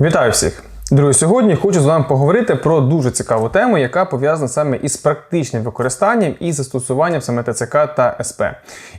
Вітаю всіх! Друзі, сьогодні хочу з вами поговорити про дуже цікаву тему, яка пов'язана саме із практичним використанням і застосуванням саме ТЦК та СП.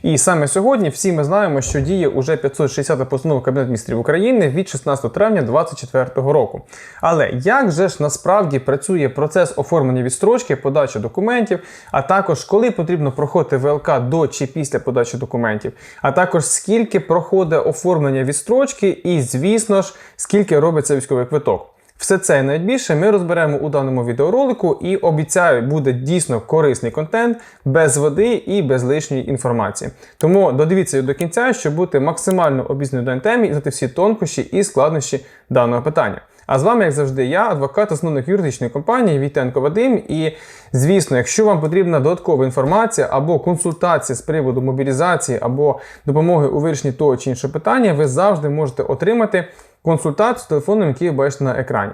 І саме сьогодні всі ми знаємо, що діє уже 560 постанова Кабінету міністрів України від 16 травня 2024 року. Але як же ж насправді працює процес оформлення відстрочки, подачі документів, а також коли потрібно проходити ВЛК до чи після подачі документів, а також скільки проходить оформлення відстрочки, і, звісно ж, скільки робиться військовий квиток. Все це і навіть більше ми розберемо у даному відеоролику і обіцяю, буде дійсно корисний контент без води і без лишньої інформації. Тому додивіться до кінця, щоб бути максимально обізнаною в даній темі і знати всі тонкощі і складнощі даного питання. А з вами, як завжди, я, адвокат, засновник юридичної компанії Війтенко Вадим. І, звісно, якщо вам потрібна додаткова інформація або консультація з приводу мобілізації або допомоги у вирішенні того чи іншого питання, ви завжди можете отримати консультацію з телефоном, який ви бачите на екрані.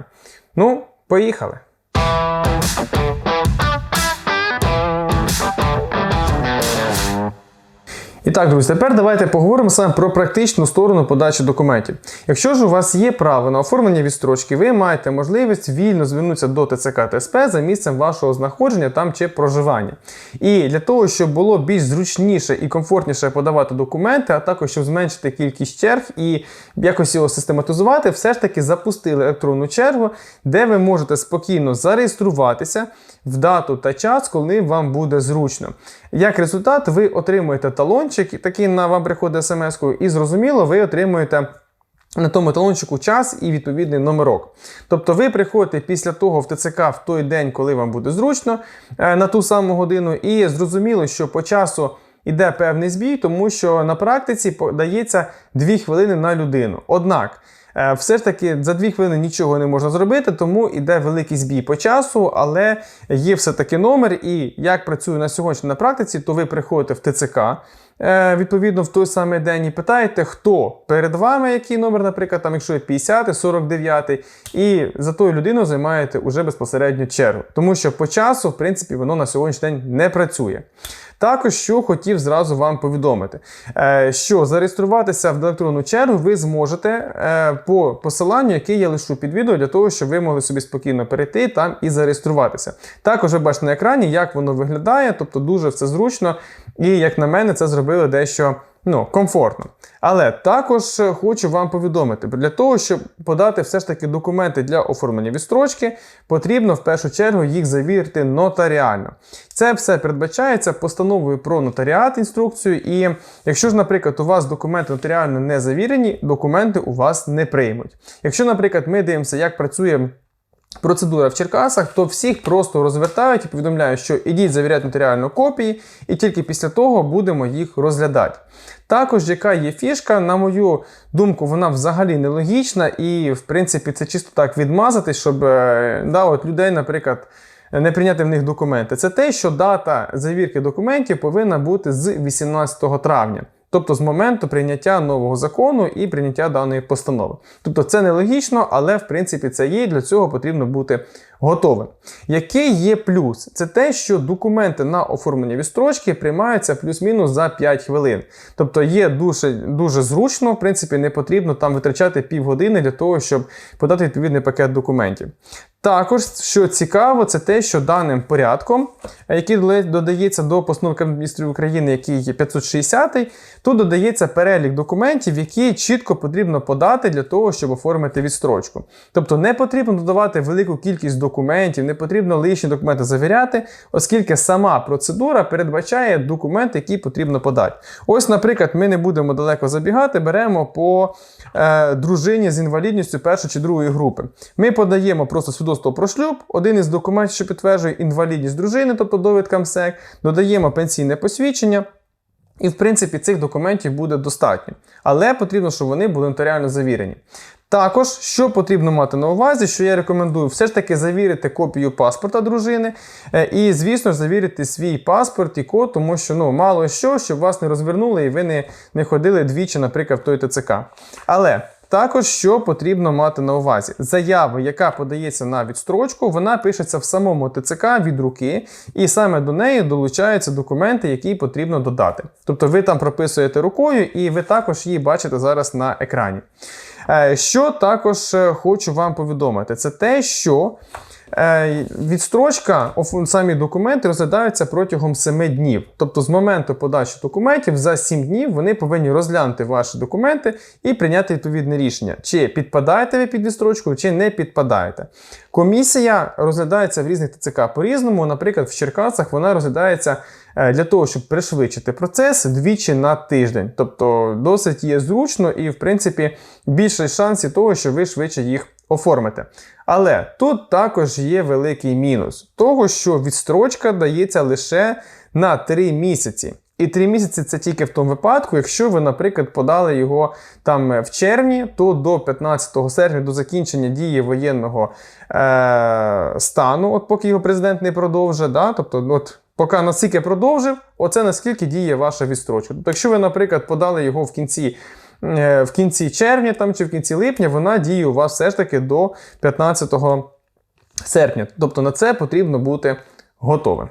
Ну, поїхали! І так, друзі, тепер давайте поговоримо саме про практичну сторону подачі документів. Якщо ж у вас є право на оформлення відстрочки, ви маєте можливість вільно звернутися до ТЦК та СП за місцем вашого знаходження там чи проживання. І для того, щоб було більш зручніше і комфортніше подавати документи, а також щоб зменшити кількість черг і якось його систематизувати, все ж таки запустили електронну чергу, де ви можете спокійно зареєструватися в дату та час, коли вам буде зручно. Як результат, ви отримуєте талончик, такий на вам приходить смс-кою, і зрозуміло, ви отримуєте. На тому талончику час і відповідний номерок. Тобто ви приходите після того в ТЦК в той день, коли вам буде зручно, е, на ту саму годину, і зрозуміло, що по часу йде певний збій, тому що на практиці подається 2 хвилини на людину. Однак, все ж таки за 2 хвилини нічого не можна зробити, тому йде великий збій по часу, але є все-таки номер. І як працює на сьогодні на практиці, то ви приходите в ТЦК. е, Відповідно, в той самий день і питаєте, хто перед вами, який номер, наприклад, там, якщо є 50, 49, і за тою людиною займаєте уже безпосередньо чергу. Тому що по часу, в принципі, воно на сьогоднішній день не працює. Також що хотів зразу вам повідомити, е, що зареєструватися в електронну чергу ви зможете е, по посиланню, яке я лишу під відео, для того, щоб ви могли собі спокійно перейти там і зареєструватися. Також ви бачите на екрані, як воно виглядає, тобто дуже все зручно, і як на мене, це зробили дещо. Ну, комфортно. Але також е, хочу вам повідомити, для того, щоб подати все ж таки документи для оформлення відстрочки, потрібно в першу чергу їх завірити нотаріально. Це все передбачається постановою про нотаріат інструкцію. І якщо ж, наприклад, у вас документи нотаріально не завірені, документи у вас не приймуть. Якщо, наприклад, ми дивимося, як працює. Процедура в Черкасах, то всіх просто розвертають і повідомляють, що ідіть завіряти нотаріально копії, і тільки після того будемо їх розглядати. Також, яка є фішка, на мою думку, вона взагалі нелогічна, і, в принципі, це чисто так відмазати, щоб е, да, от людей, наприклад, не прийняти в них документи. Це те, що дата завірки документів повинна бути з 18 травня. Тобто з моменту прийняття нового закону і прийняття даної постанови. Тобто це нелогічно, але в принципі це є, і для цього потрібно бути готовим. Який є плюс? Це те, що документи на оформлення відстрочки приймаються плюс-мінус за 5 хвилин. Тобто є дуже дуже зручно, в принципі, не потрібно там витрачати півгодини для того, щоб подати відповідний пакет документів. Також, що цікаво, це те, що даним порядком, який додається до постанови Кабінету міністрів України, який є 560, тут додається перелік документів, які чітко потрібно подати для того, щоб оформити відстрочку. Тобто не потрібно додавати велику кількість документів, не потрібно лишні документи завіряти, оскільки сама процедура передбачає документи, які потрібно подати. Ось, наприклад, ми не будемо далеко забігати, беремо по е, дружині з інвалідністю першої чи другої групи. Ми подаємо просто свідоцтво про шлюб, один із документів, що підтверджує інвалідність дружини, тобто довідка МСЕК, додаємо пенсійне посвідчення. І, в принципі, цих документів буде достатньо. Але потрібно, щоб вони були нотаріально завірені. Також, що потрібно мати на увазі, що я рекомендую все ж таки завірити копію паспорта дружини. е, І, звісно завірити свій паспорт і код, тому що ну, мало що, щоб вас не розвернули і ви не, не ходили двічі, наприклад, в той ТЦК. Але Також що потрібно мати на увазі: заява, яка подається на відстрочку, вона пишеться в самому ТЦК від руки, і саме до неї долучаються документи, які потрібно додати. Тобто ви там прописуєте рукою, і ви також її бачите зараз на екрані. Е, Що також е, хочу вам повідомити, це те, що Відстрочка, оф- самі документи розглядаються протягом 7 днів. Тобто, з моменту подачі документів за 7 днів вони повинні розглянути ваші документи і прийняти відповідне рішення, чи підпадаєте ви під відстрочку, чи не підпадаєте. Комісія розглядається в різних ТЦК по-різному. Наприклад, в Черкасах вона розглядається е, для того, щоб пришвидшити процес двічі на тиждень. Тобто досить є зручно і, в принципі, більше шансів того, що ви швидше їх оформите. Але тут також є великий мінус того, що відстрочка дається лише на 3 місяці. І 3 місяці це тільки в тому випадку, якщо ви, наприклад, подали його там е, в червні, то до 15 серпня, до закінчення дії воєнного е- стану, от поки його президент не продовжить, да? тобто, от поки наскільки продовжив, оце наскільки діє ваша відстрочка. Тобто, якщо ви, наприклад, подали його в кінці. Е, В кінці червня там, чи в кінці липня вона діє у вас все ж таки до 15 серпня. Тобто на це потрібно бути готовим.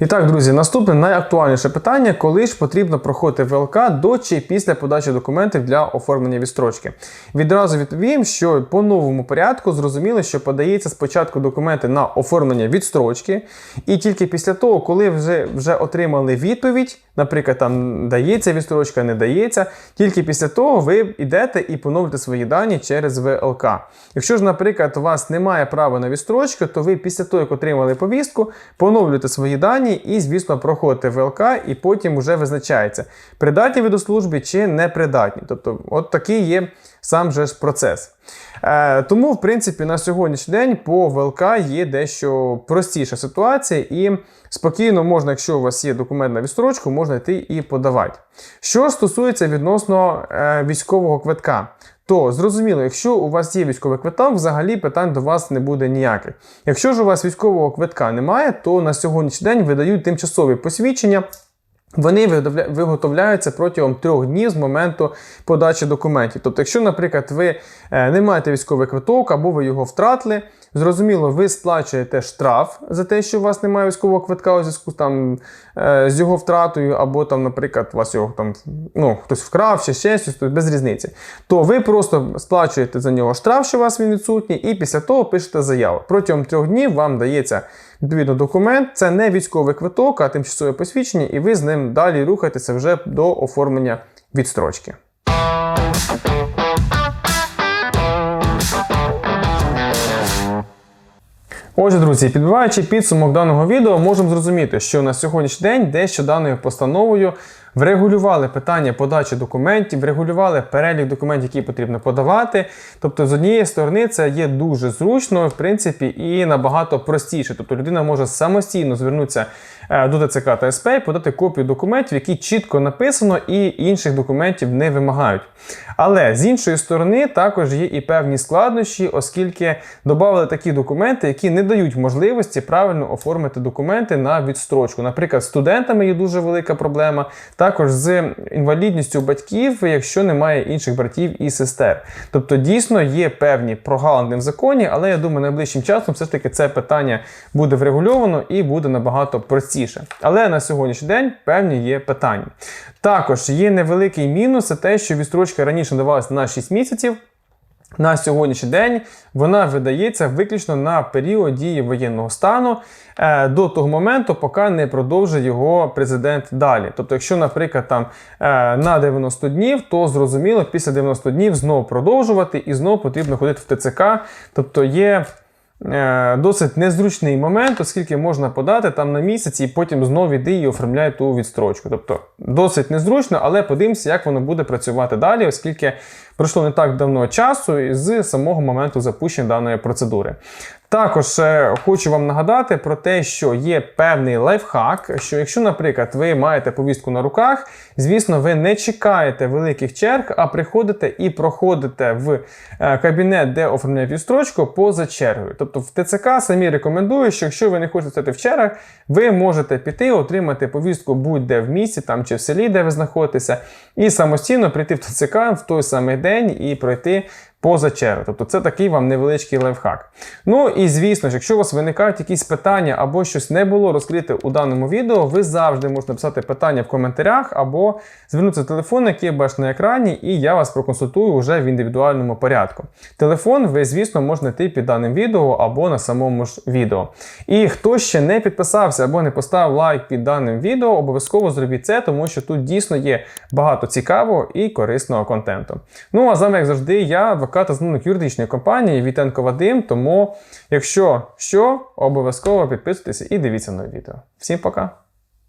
І так, друзі, наступне найактуальніше питання: коли ж потрібно проходити ВЛК до чи після подачі документів для оформлення відстрочки. Відразу відповім, що по новому порядку зрозуміло, що подається спочатку документи на оформлення відстрочки, і тільки після того, коли вже, вже отримали відповідь, наприклад, там дається відстрочка, не дається, тільки після того ви йдете і поновлюєте свої дані через ВЛК. Якщо ж, наприклад, у вас немає права на відстрочку, то ви після того, як отримали повістку, поновлюєте свої дані і, звісно, проходите ВЛК, і потім вже визначається, придатні ви до служби чи не придатні. Тобто, от такий є сам же ж процес. Е, тому, в принципі, на сьогоднішній день по ВЛК є дещо простіша ситуація, і спокійно можна, якщо у вас є документ на відстрочку, можна йти і подавати. Що стосується відносно е, військового квитка, то зрозуміло, якщо у вас є військовий квиток, взагалі питань до вас не буде ніяких. Якщо ж у вас військового квитка немає, то на сьогоднішній день видають тимчасові посвідчення. Вони виготовля- виготовляються протягом трьох днів з моменту подачі документів. Тобто, якщо, наприклад, ви е, не маєте військовий квиток або ви його втратили, зрозуміло, ви сплачуєте штраф за те, що у вас немає військового квитка у зв'язку там, е, з його втратою, або там, наприклад, у вас його там ну, хтось вкрав чи ще щось, без різниці. То ви просто сплачуєте за нього штраф, що у вас він відсутній, і після того пишете заяву. Протягом трьох днів вам дається відповідно документ. Це не військовий квиток, а тимчасове посвідчення, і ви з ним далі рухаєтеся вже до оформлення відстрочки. Отже, друзі, підбиваючи підсумок даного відео, можемо зрозуміти, що на сьогоднішній день дещо даною постановою врегулювали питання подачі документів, врегулювали перелік документів, які потрібно подавати. Тобто, з однієї сторони, це є дуже зручно, в принципі, і набагато простіше. Тобто людина може самостійно звернутися до ТЦК та СП і подати копію документів, які чітко написано і інших документів не вимагають. Але з іншої сторони, також є і певні складнощі, оскільки додали такі документи, які не дають можливості правильно оформити документи на відстрочку. Наприклад, студентами є дуже велика проблема, також з інвалідністю батьків, якщо немає інших братів і сестер. Тобто, дійсно є певні прогалини в законі, але я думаю, найближчим часом все ж таки це питання буде врегульовано і буде набагато простіше. Але на сьогоднішній день певні є питання. Також є невеликий мінус, це те, що відстрочка раніше давалася на 6 місяців. На сьогоднішній день вона видається виключно на період дії воєнного стану е, до того моменту, поки не продовжить його президент далі. Тобто, якщо, наприклад, там е, на 90 днів, то зрозуміло, після 90 днів знову продовжувати і знову потрібно ходити в ТЦК. Тобто є досить незручний момент, оскільки можна подати там на місяць і потім знову йди і оформляй ту відстрочку. Тобто досить незручно, але подивимося, як воно буде працювати далі, оскільки пройшло не так давно часу з самого моменту запущення даної процедури. Також е, хочу вам нагадати про те, що є певний лайфхак, що якщо, наприклад, ви маєте повістку на руках, звісно, ви не чекаєте великих черг, а приходите і проходите в е, кабінет, де оформляють відстрочку поза чергою. Тобто в ТЦК самі рекомендують, що якщо ви не хочете стати в чергах, ви можете піти, отримати повістку будь-де в місті там чи в селі, де ви знаходитеся, і самостійно прийти в ТЦК в той самий день і пройти поза чергою. Тобто це такий вам невеличкий лайфхак. Ну і звісно ж, якщо у вас виникають якісь питання або щось не було розкрите у даному відео, ви завжди можете написати питання в коментарях або звернутися в телефон, який я бачу на екрані, і я вас проконсультую вже в індивідуальному порядку. Телефон ви, звісно, можете знайти під даним відео або на самому ж відео. І хто ще не підписався або не поставив лайк під даним відео, обов'язково зробіть це, тому що тут дійсно є багато цікавого і корисного контенту. Ну а з вами, як завжди, я, адвокат та засновник юридичної компанії Вітенко Вадим. Тому, якщо що, обов'язково підписуйтесь і дивіться нове відео. Всім пока!